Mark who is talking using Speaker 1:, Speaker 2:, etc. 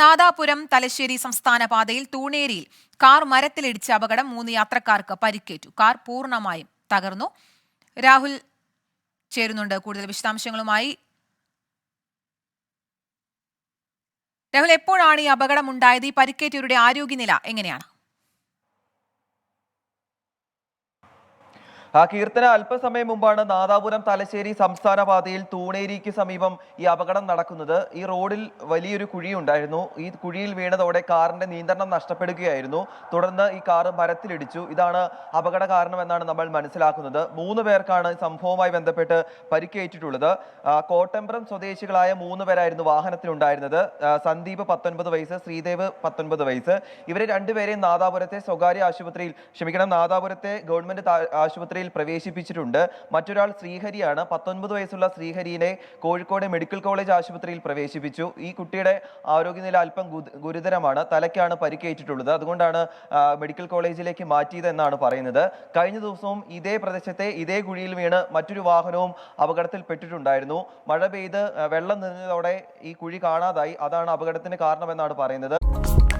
Speaker 1: നാദാപുരം തലശ്ശേരി സംസ്ഥാന പാതയിൽ തൂണേരിയിൽ കാർ മരത്തിലിടിച്ച അപകടം മൂന്ന് യാത്രക്കാർക്ക് പരിക്കേറ്റു കാർ പൂർണ്ണമായും തകർന്നു രാഹുൽ ചേരുന്നുണ്ട് കൂടുതൽ വിശദാംശങ്ങളുമായി രാഹുൽ എപ്പോഴാണ് ഈ ഉണ്ടായത് ഈ പരിക്കേറ്റവരുടെ ആരോഗ്യനില എങ്ങനെയാണ്
Speaker 2: ആ കീർത്തന അല്പസമയം മുമ്പാണ് നാദാപുരം തലശ്ശേരി സംസ്ഥാന പാതയിൽ തൂണേരിക്ക് സമീപം ഈ അപകടം നടക്കുന്നത് ഈ റോഡിൽ വലിയൊരു കുഴിയുണ്ടായിരുന്നു ഈ കുഴിയിൽ വീണതോടെ കാറിന്റെ നിയന്ത്രണം നഷ്ടപ്പെടുകയായിരുന്നു തുടർന്ന് ഈ കാർ മരത്തിലിടിച്ചു ഇതാണ് അപകട കാരണമെന്നാണ് നമ്മൾ മനസ്സിലാക്കുന്നത് മൂന്ന് പേർക്കാണ് സംഭവവുമായി ബന്ധപ്പെട്ട് പരിക്കേറ്റിട്ടുള്ളത് കോട്ടമ്പ്രം സ്വദേശികളായ മൂന്ന് പേരായിരുന്നു വാഹനത്തിലുണ്ടായിരുന്നത് സന്ദീപ് പത്തൊൻപത് വയസ്സ് ശ്രീദേവ് പത്തൊൻപത് വയസ്സ് ഇവരെ രണ്ടുപേരെയും നാദാപുരത്തെ സ്വകാര്യ ആശുപത്രിയിൽ ക്ഷമിക്കണം നാദാപുരത്തെ ഗവൺമെന്റ് ആശുപത്രിയിൽ ആശുപത്രിയിൽ പ്രവേശിപ്പിച്ചിട്ടുണ്ട് മറ്റൊരാൾ ശ്രീഹരിയാണ് പത്തൊൻപത് വയസ്സുള്ള ശ്രീഹരിനെ കോഴിക്കോട് മെഡിക്കൽ കോളേജ് ആശുപത്രിയിൽ പ്രവേശിപ്പിച്ചു ഈ കുട്ടിയുടെ ആരോഗ്യനില അല്പം ഗുരുതരമാണ് തലയ്ക്കാണ് പരിക്കേറ്റിട്ടുള്ളത് അതുകൊണ്ടാണ് മെഡിക്കൽ കോളേജിലേക്ക് മാറ്റിയതെന്നാണ് പറയുന്നത് കഴിഞ്ഞ ദിവസവും ഇതേ പ്രദേശത്തെ ഇതേ കുഴിയിൽ വീണ് മറ്റൊരു വാഹനവും അപകടത്തിൽപ്പെട്ടിട്ടുണ്ടായിരുന്നു മഴ പെയ്ത് വെള്ളം നിന്നതോടെ ഈ കുഴി കാണാതായി അതാണ് അപകടത്തിന് കാരണമെന്നാണ് പറയുന്നത്